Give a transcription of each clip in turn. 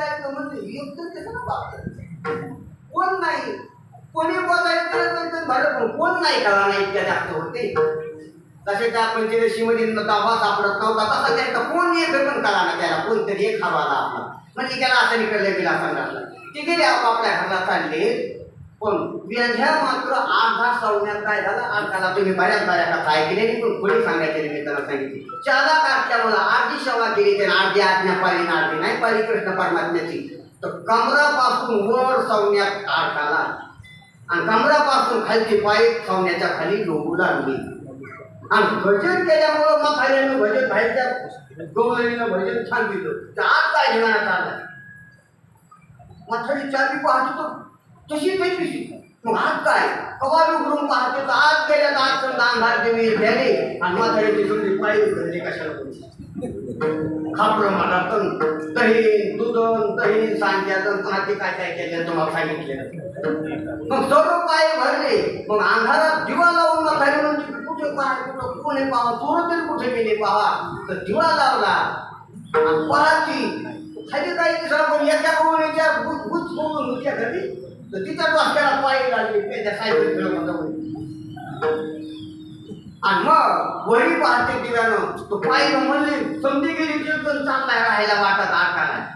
जायचं म्हणजे युद्ध ना बाबत कोण नाही? कोणी बोलायचं तर पण कोण नाही कळा नाही इतक्या जास्त होते. तसे त्या पंचदशीमध्ये दावा सापडत नव्हता. तसा त्यांचा कोण एक पण कळा ना त्याला. कोणतरी एक हवा आला आपला. म्हणजे त्याला असं निकडलं गेला संघातला ते गेले आपापल्या घरला चालले. पण व्याध्या मात्र आठ दहा सवण्यात काय झालं. आठाला तुम्ही बऱ्याच बऱ्या कथा ऐकलेली पण पुढे सांगायच्या निमित्तानं सांगितली. चाला काठच्या मला अर्धी सेवा केली त्याने. अर्धी आज्ञा पाळली ना अर्धी नाही पाळली कृष्ण परमात्म्याची. तर कमरापासून वर सवण्यात आठ आला आणि कमरापासून खालची पाय सवण्याच्या खाली डोबू लागली. आणि भजन केल्यामुळं मग खाल्यानं भजन बाहेरच्या गवळणीनं भजन छान दिलं. तर आज काय ठिकाणात आलं थोडी चारवी पाहतो तशी त्यांची मग आज काय कवा उघडून पाहते तर आज गेल्या तर आज समजा अंधार ते मी गेले आणि माथाडीची समजी पाळी उघडली कशाला करू खापरं मला तन दही दुधन दही सांग्यातन पुन्हा काय काय केलं तुम्हाला सांगितलं मग सर्व पाय भरले मग अंधारात दिवा लावून म्हातारी म्हणजे कुठे पाहा कुठं कोणी पाहा चोर तरी कुठे गेले पाहा तर दिवा लावला आणि पहाती खाली काही दिसला पण एका कोणीच्या भूत सोडून होत्या घरी तर तिच्या डोक्याला पाय लागले त्याच्या सायकल आणि मग वरी पाहते दिव्यानं. तो पाय म्हणले समजी गेली कीर्तन चांगला राहायला वाटत आकाराय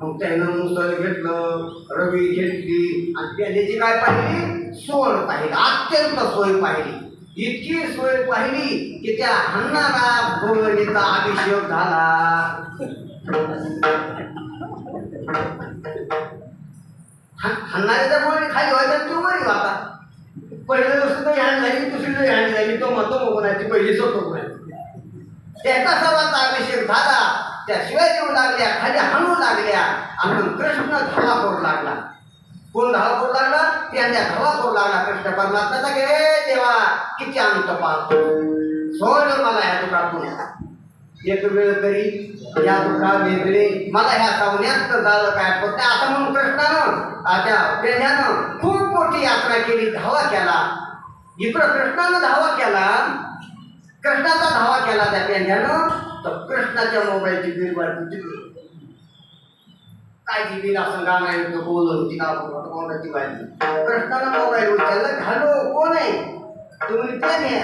मग त्यानं मुसल घेतलं रवी घेतली आणि त्याची काय पाहिली? सोन पाहिली. अत्यंत सोय पाहिली. इतकी सोय पाहिली की त्या हन्नाला गोवणीचा अभिषेक झाला. हन्नाऱ्याच्या गोळी खाली व्हायचा हो तो वरी होता पहिलं दिवशी तो हँड झाली दुसरी दिवशी हँड झाली तो म्हणतो मोगनाची पहिली सोपं गुणाची एका सर्वांचा अभिषेक झाला. त्याशिवाय देऊ लागल्या खाली हाणू लागल्या. आणि कृष्ण धावा करू लागला. कोण धावा करू लागला? त्यांच्या धावा करू लागला. कृष्ण परमात्म्याचा गे देवा किती अंत पाहतो. सोड मला ह्या दुखातून. एक वेळ तरी या दुखा वेगळे मला ह्या सावण्यात झालं काय फक्त असं म्हणून कृष्णानं आ, त्या पेढ्यानं खूप मोठी यात्रा केली धावा केला इकडं कृष्णानं धावा केला कृष्णाचा धावा केला त्या पेंढ्यानं तर कृष्णाच्या मोबाईलची बिल वाढली काय ती बिल असं गाणं आहे तो बोलून ती का कोणाची वाढली कृष्णानं मोबाईल उचलला घालो कोण आहे तुम्ही ते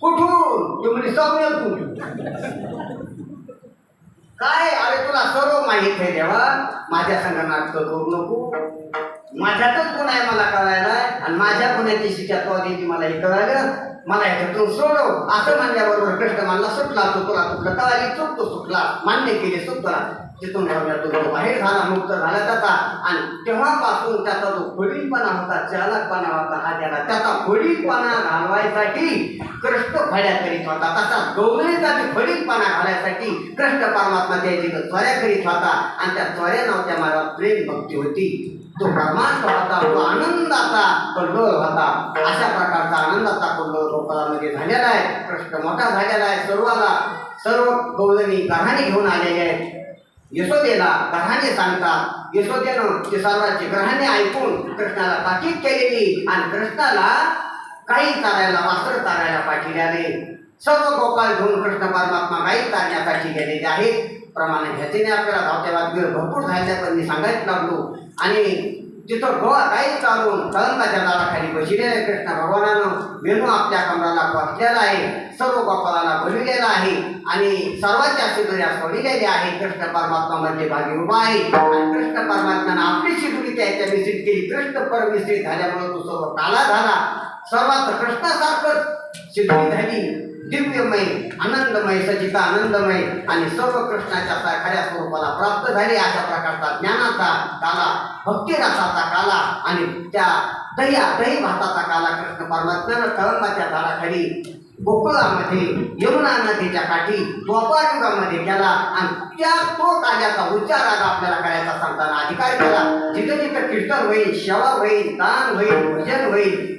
कुठून? तुम्ही कुठून काय? अरे तुला सर्व माहीत आहे देवा. माझ्या संग नाटक करू नको. माझ्यातच गुण आहे मला कळायला. आणि माझ्या गुन्ह्याची शिक्षा तो देती मला हे कळायला मला ह्याच्यातून सोडव. असं म्हणल्याबरोबर कृष्ण मानला सुटला तो. तुला तुटलं कळाली? चुकतो सुटला. मान्य केले सुटला तिथून ठेवण्यातून तो बाहेर झाला मुक्त झाला त्याचा. आणि तेव्हापासून त्याचा जो खोडीलपणा होता चालकपणा होता हा त्याला त्याचा खोडीलपणा घालवायसाठी कृष्ण फड्या करीत होता. तसा गौरीचा बी खोडीलपणा घालायसाठी कृष्ण परमात्मा त्याची त्वऱ्या करीत होता आणि त्या त्वऱ्या नव्हत्या मला प्रेम भक्ती होती. तो परमात्मा होता तो आनंदाचा कल्लोळ होता. अशा प्रकारचा आनंदाचा कल्लोळ गोपाळामध्ये झालेला आहे. कृष्ण मोठा झालेला आहे. सर्वाला सर्व गौदनी कहाणी घेऊन आलेले आहेत. यशोदेला कहाणी सांगतात यशोदेनं ते सर्वांचे ग्रहाने ऐकून कृष्णाला ताकीद केलेली आणि कृष्णाला काही चालायला वास्त्र चालायला पाठिल्याने सर्व गोपाल घेऊन कृष्ण परमात्मा गाई चालण्यासाठी गेलेले आहेत. प्रमाणे ह्याच्याने आपल्याला धावत्या बातमीवर भरपूर झाल्या मी सांगायला लागलो. आणि तिथं गोवा काही चालून कळंबाच्या झाडाखाली बसलेले कृष्ण भगवानानं मेनू आपल्या कमराला बसलेला आहे सर्व गोपालाला बनविलेला आहे आणि सर्वांच्या शिदुऱ्या सोडलेल्या आहे. कृष्ण परमात्मा मध्ये भागी उभा आहे आणि कृष्ण परमात्म्यानं आपली शिदुरी त्याच्या मिश्रित केली. कृष्ण परमिश्रित झाल्यामुळे तो सर्व काला झाला सर्वात कृष्णासारखंच शिदुरी झाली. दिव्यमय आनंदमय सचिता आनंदमय आणि सर्व कृष्णाच्या खऱ्या स्वरूपाला प्राप्त झाले अशा प्रकारचा ज्ञानाचा काला भक्तिरसाचा काला आणि त्या दया दही भाताचा काला कृष्ण परमात्म्यानं कळंबाच्या झाडाखाली गोकुळामध्ये यमुना नदीच्या काठी द्वापारयुगामध्ये केला आणि त्या तो काल्याचा उच्चार आज आपल्याला करायचा सांगताना अधिकार केला जिथं जिथं कीर्तन होईल सेवा होईल दान होईल भजन होईल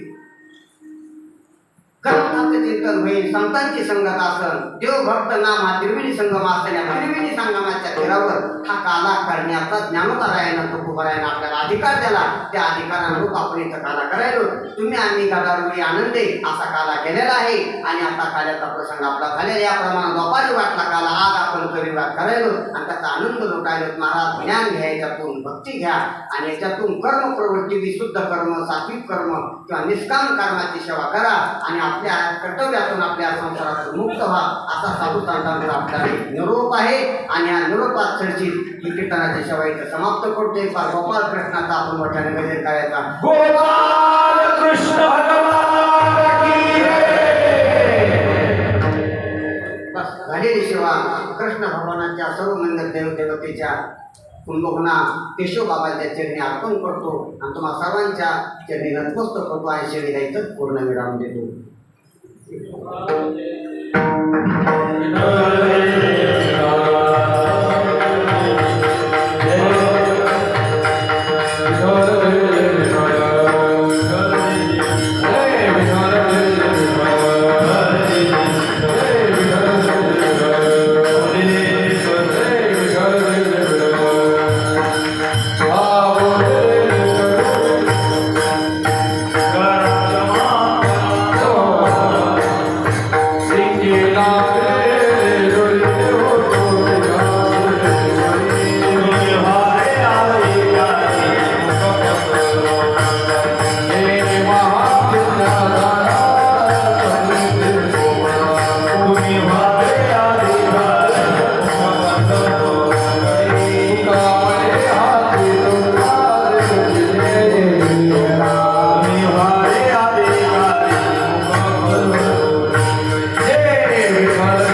संत चिंतन होईल संतांची संगत असन देव भक्त नामा त्रिवेणी संगम असलेल्या त्रिवेणी संगमाच्या तीरावर हा काला करण्याचा ज्ञानोतारायण तुकोबरायनं आपल्याला अधिकार दिला. त्या अधिकारानुरूप आपण इथं काला करायलो. तुम्ही आम्ही गदारुडी आनंदे असा काला केलेला आहे. आणि आता काल्याचा प्रसंग आपला झालेला या प्रमाणात दोपारी वाटला काला आज आपण कविवाद करायलो. आणि त्याचा आनंद लुटायलो. महाराज ज्ञान घ्या याच्यातून भक्ती घ्या. आणि याच्यातून कर्म प्रवृत्ती विशुद्ध कर्म सात्विक कर्म किंवा निष्काम कर्माची सेवा करा. आणि आपल्या कर्तव्यातून आपल्या संसारातून मुक्त व्हा असा साधू संतांचा आपल्याला एक निरोप आहे. आणि या निरोपात चर्चित ही कीर्तनाची सेवा इथं समाप्त करतोय. फार गोपाळ कृष्णाचा आपण मोठ्याने गजर करायचा. गोपाल कृष्ण. बस झालेली सेवा. कृष्ण भगवानाच्या सर्व मंदिर देव देवतेच्या कुंभगुणा केशव बाबांच्या चरणी अर्पण करतो. आणि तुम्हा सर्वांच्या चरणी नतमस्तक होतो. आणि शिरीला इथंच पूर्ण विराम देतो. Oh,